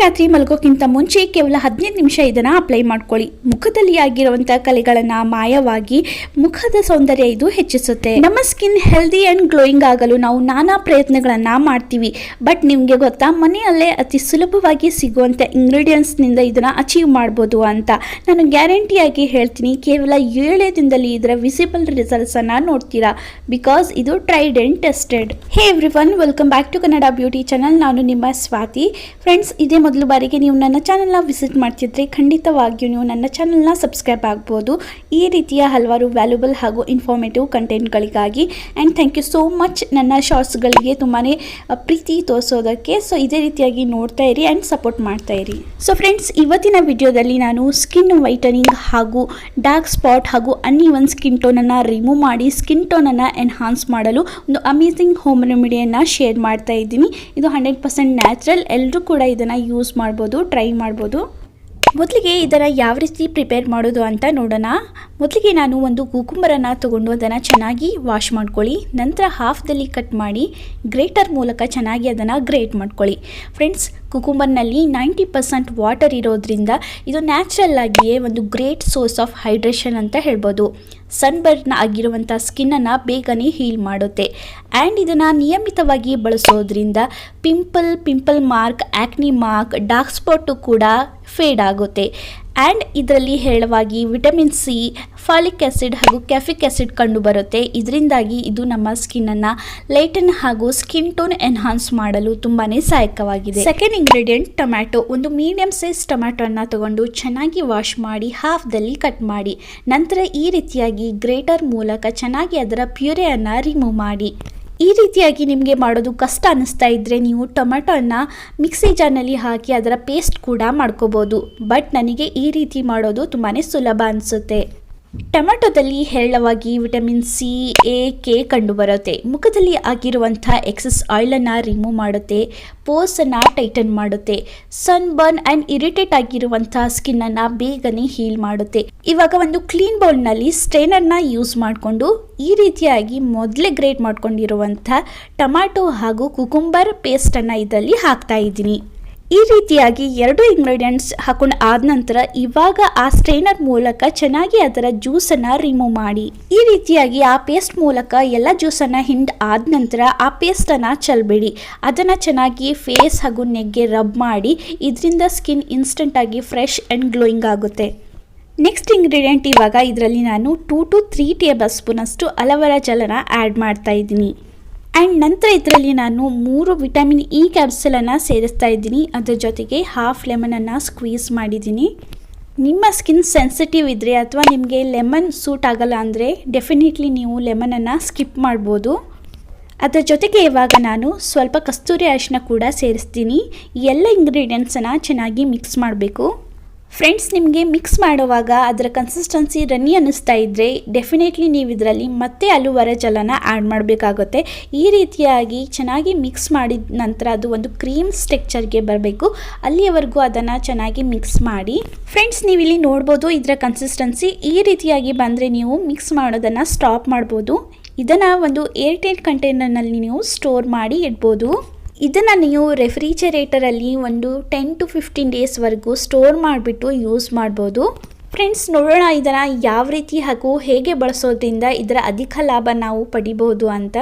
ರಾತ್ರಿ ಮಲಗೋಕ್ಕಿಂತ ಮುಂಚೆ ಕೇವಲ ಹದಿನೈದು ನಿಮಿಷ ಇದನ್ನು ಅಪ್ಲೈ ಮಾಡ್ಕೊಳ್ಳಿ. ಮುಖದಲ್ಲಿ ಆಗಿರುವಂತಹ ಕಲೆಗಳನ್ನು ಮಾಯವಾಗಿ ಮುಖದ ಸೌಂದರ್ಯ ಇದು ಹೆಚ್ಚಿಸುತ್ತೆ. ನಮ್ಮ ಸ್ಕಿನ್ ಹೆಲ್ದಿ ಆ್ಯಂಡ್ ಗ್ಲೋಯಿಂಗ್ ಆಗಲು ನಾವು ನಾನಾ ಪ್ರಯತ್ನಗಳನ್ನು ಮಾಡ್ತೀವಿ. ಬಟ್ ನಿಮಗೆ ಗೊತ್ತಾ, ಮನೆಯಲ್ಲೇ ಅತಿ ಸುಲಭವಾಗಿ ಸಿಗುವಂಥ ಇಂಗ್ರೀಡಿಯೆಂಟ್ಸ್ನಿಂದ ಇದನ್ನು ಅಚೀವ್ ಮಾಡ್ಬೋದು ಅಂತ. ನಾನು ಗ್ಯಾರಂಟಿಯಾಗಿ ಹೇಳ್ತೀನಿ, ಕೇವಲ ಏಳೇ ದಿನದಲ್ಲಿ ಇದರ ವಿಸಿಬಲ್ ರಿಸಲ್ಟ್ಸನ್ನು ನೋಡ್ತೀರಾ? ಬಿಕಾಸ್ ಇದು tried and tested hey every one welcome back to Kannada beauty channel ನಾನು ನಿಮ್ಮ ಸ್ವಾತಿ. ಫ್ರೆಂಡ್ಸ್ ಇದೇ ಮೊದಲು ಬಾರಿಗೆ ನೀವು ನನ್ನ ಚಾನಲ್ನ ವಿಸಿಟ್ ಮಾಡ್ತಿದ್ರೆ ಖಂಡಿತವಾಗಿಯೂ ನೀವು ನನ್ನ ಚಾನಲ್ನ ಸಬ್ಸ್ಕ್ರೈಬ್ ಆಗ್ಬೋದು. ಈ ರೀತಿಯ ಹಲವಾರು ವ್ಯಾಲ್ಯೂಬಲ್ ಹಾಗೂ informative ಕಂಟೆಂಟ್ಗಳಿಗಾಗಿ and thank you so much ನನ್ನ ಶಾರ್ಟ್ಸ್ಗಳಿಗೆ ತುಂಬಾ ಪ್ರೀತಿ ತೋರಿಸೋದಕ್ಕೆ. ಸೊ ಇದೇ ರೀತಿಯಾಗಿ ನೋಡ್ತಾ ಇರಿ ಆ್ಯಂಡ್ ಸಪೋರ್ಟ್ ಮಾಡ್ತಾ ಇರಿ. ಸೊ ಫ್ರೆಂಡ್ಸ್ ಇವತ್ತಿನ ವಿಡಿಯೋದಲ್ಲಿ ನಾನು ಸ್ಕಿನ್ ವೈಟನಿಂಗ್ ಹಾಗೂ ಡಾರ್ಕ್ ಸ್ಪಾಟ್ ಹಾಗೂ ಅನ್ಇವನ್ ಸ್ಕಿನ್ ಟೋನನ್ನು ರಿಮೂವ್ ಮಾಡಿ ಸ್ಕಿನ್ ಟೋನನ್ನು ಎನ್ಹಾನ್ಸ್ ಮಾಡಲು ಒಂದು ಅಮೇಸಿಂಗ್ ಹೋಮ್ ರೆಮಿಡಿಯನ್ನು ಶೇರ್ ಮಾಡ್ತಾ ಇದ್ದೀನಿ. ಇದು ಹಂಡ್ರೆಡ್ ಪರ್ಸೆಂಟ್ ನ್ಯಾಚುರಲ್ ಎಲ್ಲರೂ ಕೂಡ ಇದನ್ನು ಯೂಸ್ ಮಾಡ್ಬೋದು ಟ್ರೈ ಮಾಡ್ಬೋದು. ಮೊದಲಿಗೆ ಇದರ ಯಾವ ರೀತಿ ಪ್ರಿಪೇರ್ ಮಾಡೋದು ಅಂತ ನೋಡೋಣ. ಮೊದಲಿಗೆ ನಾನು ಒಂದು ಕುಕುಂಬರನ್ನು ತೊಗೊಂಡು ಅದನ್ನು ಚೆನ್ನಾಗಿ ವಾಶ್ ಮಾಡ್ಕೊಳ್ಳಿ. ನಂತರ ಹಾಫ್ದಲ್ಲಿ ಕಟ್ ಮಾಡಿ ಗ್ರೇಟರ್ ಮೂಲಕ ಚೆನ್ನಾಗಿ ಅದನ್ನು ಗ್ರೇಟ್ ಮಾಡ್ಕೊಳ್ಳಿ. ಫ್ರೆಂಡ್ಸ್ ಕುಕುಂಬರ್ನಲ್ಲಿ ನೈಂಟಿ ಪರ್ಸೆಂಟ್ ವಾಟರ್ ಇರೋದ್ರಿಂದ ಇದು ನ್ಯಾಚುರಲ್ ಆಗಿಯೇ ಒಂದು ಗ್ರೇಟ್ ಸೋರ್ಸ್ ಆಫ್ ಹೈಡ್ರೇಷನ್ ಅಂತ ಹೇಳ್ಬೋದು. ಸನ್ಬರ್ನ್ ಆಗಿರುವಂಥ ಸ್ಕಿನ್ನನ್ನು ಬೇಗನೆ ಹೀಲ್ ಮಾಡುತ್ತೆ. ಆ್ಯಂಡ್ ಇದನ್ನು ನಿಯಮಿತವಾಗಿ ಬಳಸೋದ್ರಿಂದ pimple pimple mark acne mark, dark spot ಕೂಡ ಫೇಡ್ ಆಗುತ್ತೆ. ಆ್ಯಂಡ್ ಇದರಲ್ಲಿ ಹೇಳವಾಗಿ ವಿಟಮಿನ್ ಸಿ ಫಾಲಿಕ್ ಆ್ಯಸಿಡ್ ಹಾಗೂ ಕ್ಯಾಫಿಕ್ ಆ್ಯಸಿಡ್ ಕಂಡು ಬರುತ್ತೆ ಇದರಿಂದಾಗಿ ಇದು ನಮ್ಮ ಸ್ಕಿನ್ನನ್ನು ಲೈಟನ್ ಹಾಗೂ ಸ್ಕಿನ್ ಟೋನ್ ಎನ್ಹಾನ್ಸ್ ಮಾಡಲು ತುಂಬಾ ಸಹಾಯಕವಾಗಿದೆ. ಸೆಕೆಂಡ್ ಇಂಗ್ರೀಡಿಯೆಂಟ್ ಟೊಮ್ಯಾಟೊ ಒಂದು ಮೀಡಿಯಂ ಸೈಜ್ ಟೊಮ್ಯಾಟೊನ ತಗೊಂಡು ಚೆನ್ನಾಗಿ ವಾಶ್ ಮಾಡಿ ಹಾಫ್ದಲ್ಲಿ ಕಟ್ ಮಾಡಿ. ನಂತರ ಈ ರೀತಿಯಾಗಿ ಗ್ರೇಟರ್ ಮೂಲಕ ಚೆನ್ನಾಗಿ ಅದರ ಪ್ಯೂರೆಯನ್ನು ರಿಮೂವ್ ಮಾಡಿ. ಈ ರೀತಿಯಾಗಿ ನಿಮಗೆ ಮಾಡೋದು ಕಷ್ಟ ಅನ್ನಿಸ್ತಾ ಇದ್ದರೆ ನೀವು ಟೊಮೆಟೊನ ಮಿಕ್ಸಿ ಜಾರ್ನಲ್ಲಿ ಹಾಕಿ ಅದರ ಪೇಸ್ಟ್ ಕೂಡ ಮಾಡ್ಕೋಬೋದು. ಬಟ್ ನನಗೆ ಈ ರೀತಿ ಮಾಡೋದು ತುಂಬಾ ಸುಲಭ ಅನಿಸುತ್ತೆ. ಟೊಮೆಟೊದಲ್ಲಿ ಹೇರಳವಾಗಿ ವಿಟಮಿನ್ ಸಿ, ಎ, ಕೆ ಕಂಡುಬರುತ್ತೆ. ಮುಖದಲ್ಲಿ ಆಗಿರುವಂಥ ಎಕ್ಸಸ್ ಆಯಿಲನ್ನು ರಿಮೂವ್ ಮಾಡುತ್ತೆ ಪೋಸನ್ನು ಟೈಟನ್ ಮಾಡುತ್ತೆ. ಸನ್ ಬರ್ನ್ ಆ್ಯಂಡ್ ಇರಿಟೇಟ್ ಆಗಿರುವಂಥ ಸ್ಕಿನ್ನನ್ನು ಬೇಗನೆ ಹೀಲ್ ಮಾಡುತ್ತೆ. ಇವಾಗ ಒಂದು ಕ್ಲೀನ್ ಬೌಲ್ನಲ್ಲಿ ಸ್ಟ್ರೈನರ್ನ ಯೂಸ್ ಮಾಡಿಕೊಂಡು ಈ ರೀತಿಯಾಗಿ ಮೊದಲೇ ಗ್ರೇಟ್ ಮಾಡ್ಕೊಂಡಿರುವಂಥ ಟೊಮ್ಯಾಟೊ ಹಾಗೂ ಕುಕುಂಬರ್ ಪೇಸ್ಟನ್ನು ಇದರಲ್ಲಿ ಹಾಕ್ತಾ ಇದ್ದೀನಿ. ಈ ರೀತಿಯಾಗಿ ಎರಡು ಇಂಗ್ರೀಡಿಯೆಂಟ್ಸ್ ಹಾಕೊಂಡು ಆದ ನಂತರ ಇವಾಗ ಆ ಸ್ಟ್ರೈನರ್ ಮೂಲಕ ಚೆನ್ನಾಗಿ ಅದರ ಜ್ಯೂಸನ್ನು ರಿಮೂವ್ ಮಾಡಿ. ಈ ರೀತಿಯಾಗಿ ಆ ಪೇಸ್ಟ್ ಮೂಲಕ ಎಲ್ಲ ಜ್ಯೂಸನ್ನು ಹಿಂಡ್ ಆದ ನಂತರ ಆ ಪೇಸ್ಟನ್ನು ಚಲ್ಬೇಡಿ. ಅದನ್ನು ಚೆನ್ನಾಗಿ ಫೇಸ್ ಹಾಗೂ ನೆಗ್ಗೆ ರಬ್ ಮಾಡಿ ಇದರಿಂದ ಸ್ಕಿನ್ ಇನ್ಸ್ಟೆಂಟಾಗಿ ಫ್ರೆಶ್ ಆ್ಯಂಡ್ ಗ್ಲೋಯಿಂಗ್ ಆಗುತ್ತೆ. ನೆಕ್ಸ್ಟ್ ಇಂಗ್ರೀಡಿಯೆಂಟ್ ಇವಾಗ ಇದರಲ್ಲಿ ನಾನು ಟೂ ಟು ತ್ರೀ ಟೇಬಲ್ ಸ್ಪೂನಷ್ಟು ಅಲವರ ಜಲನ ಆ್ಯಡ್ ಮಾಡ್ತಾ ಇದ್ದೀನಿ. ಆ್ಯಂಡ್ ನಂತರ ಇದರಲ್ಲಿ ನಾನು ಮೂರು ವಿಟಮಿನ್ ಇ ಕ್ಯಾಪ್ಸಲನ್ನು ಸೇರಿಸ್ತಾ ಇದ್ದೀನಿ. ಅದ್ರ ಜೊತೆಗೆ ಹಾಫ್ ಲೆಮನನ್ನು ಸ್ಕ್ವೀಸ್ ಮಾಡಿದ್ದೀನಿ. ನಿಮ್ಮ ಸ್ಕಿನ್ ಸೆನ್ಸಿಟಿವ್ ಇದ್ದರೆ ಅಥವಾ ನಿಮಗೆ ಲೆಮನ್ ಸೂಟ್ ಆಗಲ್ಲ ಅಂದರೆ ಡೆಫಿನೆಟ್ಲಿ ನೀವು ಲೆಮನನ್ನು ಸ್ಕಿಪ್ ಮಾಡ್ಬೋದು. ಅದರ ಜೊತೆಗೆ ಇವಾಗ ನಾನು ಸ್ವಲ್ಪ ಕಸ್ತೂರಿ ಅರಿಶಿನ ಕೂಡ ಸೇರಿಸ್ತೀನಿ. ಎಲ್ಲ ಇಂಗ್ರೀಡಿಯೆಂಟ್ಸನ್ನು ಚೆನ್ನಾಗಿ ಮಿಕ್ಸ್ ಮಾಡಬೇಕು. ಫ್ರೆಂಡ್ಸ್ ನಿಮಗೆ ಮಿಕ್ಸ್ ಮಾಡುವಾಗ ಅದರ ಕನ್ಸಿಸ್ಟೆನ್ಸಿ ರನ್ನಿ ಅನ್ನಿಸ್ತಾ ಇದ್ದರೆ ಡೆಫಿನೆಟ್ಲಿ ನೀವು ಇದರಲ್ಲಿ ಮತ್ತೆ ಅಲುವರ ಜಲನ ಆ್ಯಡ್ ಮಾಡಬೇಕಾಗುತ್ತೆ. ಈ ರೀತಿಯಾಗಿ ಚೆನ್ನಾಗಿ ಮಿಕ್ಸ್ ಮಾಡಿದ ನಂತರ ಅದು ಒಂದು ಕ್ರೀಮ್ ಸ್ಟ್ರಕ್ಚರ್ಗೆ ಬರಬೇಕು. ಅಲ್ಲಿಯವರೆಗೂ ಅದನ್ನು ಚೆನ್ನಾಗಿ ಮಿಕ್ಸ್ ಮಾಡಿ. ಫ್ರೆಂಡ್ಸ್ ನೀವು ಇಲ್ಲಿ ನೋಡ್ಬೋದು ಇದರ ಕನ್ಸಿಸ್ಟೆನ್ಸಿ ಈ ರೀತಿಯಾಗಿ ಬಂದರೆ ನೀವು ಮಿಕ್ಸ್ ಮಾಡೋದನ್ನು ಸ್ಟಾಪ್ ಮಾಡ್ಬೋದು. ಇದನ್ನು ಒಂದು ಏರ್ಟೈಟ್ ಕಂಟೈನರ್ನಲ್ಲಿ ನೀವು ಸ್ಟೋರ್ ಮಾಡಿ ಇಡ್ಬೋದು. ಇದನ್ನು ನೀವು ರೆಫ್ರಿಜರೇಟರಲ್ಲಿ ಒಂದು ಟೆನ್ ಟು ಫಿಫ್ಟೀನ್ ಡೇಸ್ವರೆಗೂ ಸ್ಟೋರ್ ಮಾಡಿಬಿಟ್ಟು ಯೂಸ್ ಮಾಡ್ಬೋದು. ಫ್ರೆಂಡ್ಸ್ ನೋಡೋಣ ಇದನ್ನು ಯಾವ ರೀತಿ ಹಾಗೂ ಹೇಗೆ ಬಳಸೋದ್ರಿಂದ ಇದರ ಅಧಿಕ ಲಾಭ ನಾವು ಪಡಿಬೋದು ಅಂತ.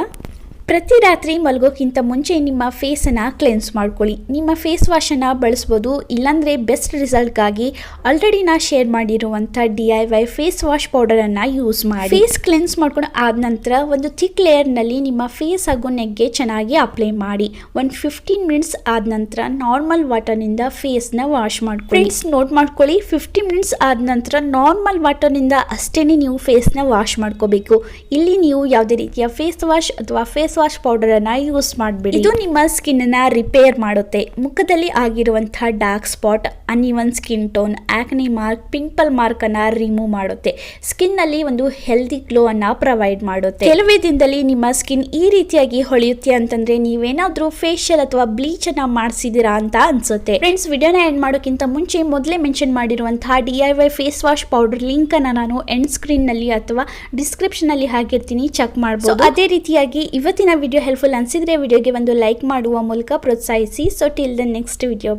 ಪ್ರತಿ ರಾತ್ರಿ ಮಲಗೋಕ್ಕಿಂತ ಮುಂಚೆ ನಿಮ್ಮ ಫೇಸನ್ನು ಕ್ಲೆನ್ಸ್ ಮಾಡ್ಕೊಳ್ಳಿ. ನಿಮ್ಮ ಫೇಸ್ ವಾಶನ್ನು ಬಳಸ್ಬೋದು ಇಲ್ಲಾಂದರೆ ಬೆಸ್ಟ್ ರಿಸಲ್ಟ್ಗಾಗಿ ಆಲ್ರೆಡಿ ನಾ ಶೇರ್ ಮಾಡಿರುವಂಥ D I Y face wash ಪೌಡರನ್ನು use ಮಾಡಿ ಫೇಸ್ ಕ್ಲೆನ್ಸ್ ಮಾಡ್ಕೊಂಡು ಆದ ನಂತರ ಒಂದು ಥಿಕ್ ಲೇಯರ್ನಲ್ಲಿ ನಿಮ್ಮ ಫೇಸ್ ಹಾಗೂ ನೆಗ್ಗೆ ಚೆನ್ನಾಗಿ ಅಪ್ಲೈ ಮಾಡಿ. ಒಂದು ಫಿಫ್ಟೀನ್ ಮಿನಿಟ್ಸ್ ಆದ ನಂತರ ನಾರ್ಮಲ್ ವಾಟರ್ನಿಂದ ಫೇಸ್ನ ವಾಶ್ ಮಾಡ್ಕೊಳ್ಳಿ. ಫ್ರೆಂಡ್ಸ್ ನೋಟ್ ಮಾಡ್ಕೊಳ್ಳಿ. ಫಿಫ್ಟೀನ್ ಮಿನಿಟ್ಸ್ ಆದ ನಂತರ ನಾರ್ಮಲ್ ವಾಟರ್ನಿಂದ ಅಷ್ಟೇ ನೀವು ಫೇಸ್ನ ವಾಶ್ ಮಾಡ್ಕೋಬೇಕು. ಇಲ್ಲಿ ನೀವು ಯಾವುದೇ ರೀತಿಯ ಫೇಸ್ ವಾಶ್ ಅಥವಾ ಫೇಸ್ ವಾಶ್ ಪೌಡರ್ ಅನ್ನ ಯೂಸ್ ಮಾಡಬೇಡಿ. ಇದು ನಿಮ್ಮ ಸ್ಕಿನ್ನ ರಿಪೇರ್ ಮಾಡುತ್ತೆ. ಮುಖದಲ್ಲಿ ಆಗಿರುವಂತಹ dark spot uneven skin tone acne mark pimple mark ಅನ್ನ ರಿಮೂವ್ ಮಾಡುತ್ತೆ. ಸ್ಕಿನ್ನಲ್ಲಿ ಒಂದು ಹೆಲ್ದಿ ಗ್ಲೋ ಅನ್ನ ಪ್ರೊವೈಡ್ ಮಾಡುತ್ತೆ. ಕೆಲವೇ ದಿನದಲ್ಲಿ ನಿಮ್ಮ ಸ್ಕಿನ್ ಈ ರೀತಿಯಾಗಿ ಹೊಳೆಯುತ್ತೆ ಅಂತಂದ್ರೆ ನೀವೇನಾದ್ರೂ ಫೇಶಿಯಲ್ ಅಥವಾ ಬ್ಲೀಚ್ ಅನ್ನ ಮಾಡಿಸಿದಿರಾ ಅಂತ ಅನ್ಸುತ್ತೆ. ಫ್ರೆಂಡ್ಸ್ ವಿಡಿಯೋನ ಎಂಡ್ ಮಾಡೋಕ್ಕಿಂತ ಮುಂಚೆ ಮೊದಲೇ ಮೆನ್ಷನ್ ಮಾಡಿರುವಂತಹ D I Y face wash powder link ಅನ್ನ ನಾನು ಎಂಡ್ ಸ್ಕ್ರೀನ್ನಲ್ಲಿ ಅಥವಾ ಡಿಸ್ಕ್ರಿಪ್ಷನ್ ಅಲ್ಲಿ ಹಾಕಿರ್ತೀನಿ. ಚೆಕ್ ಮಾಡಬಹುದು ಅದೇ ರೀತಿಯಾಗಿ ಇವತ್ತಿನ ವಿಡಿಯೋ ಹೆಲ್ಪ್ಫುಲ್ ಅನ್ಸಿದ್ರೆ ವಿಡಿಯೋಗೆ ಒಂದು ಲೈಕ್ ಮಾಡುವ ಮೂಲಕ ಪ್ರೋತ್ಸಾಹಿಸಿ. So till the next video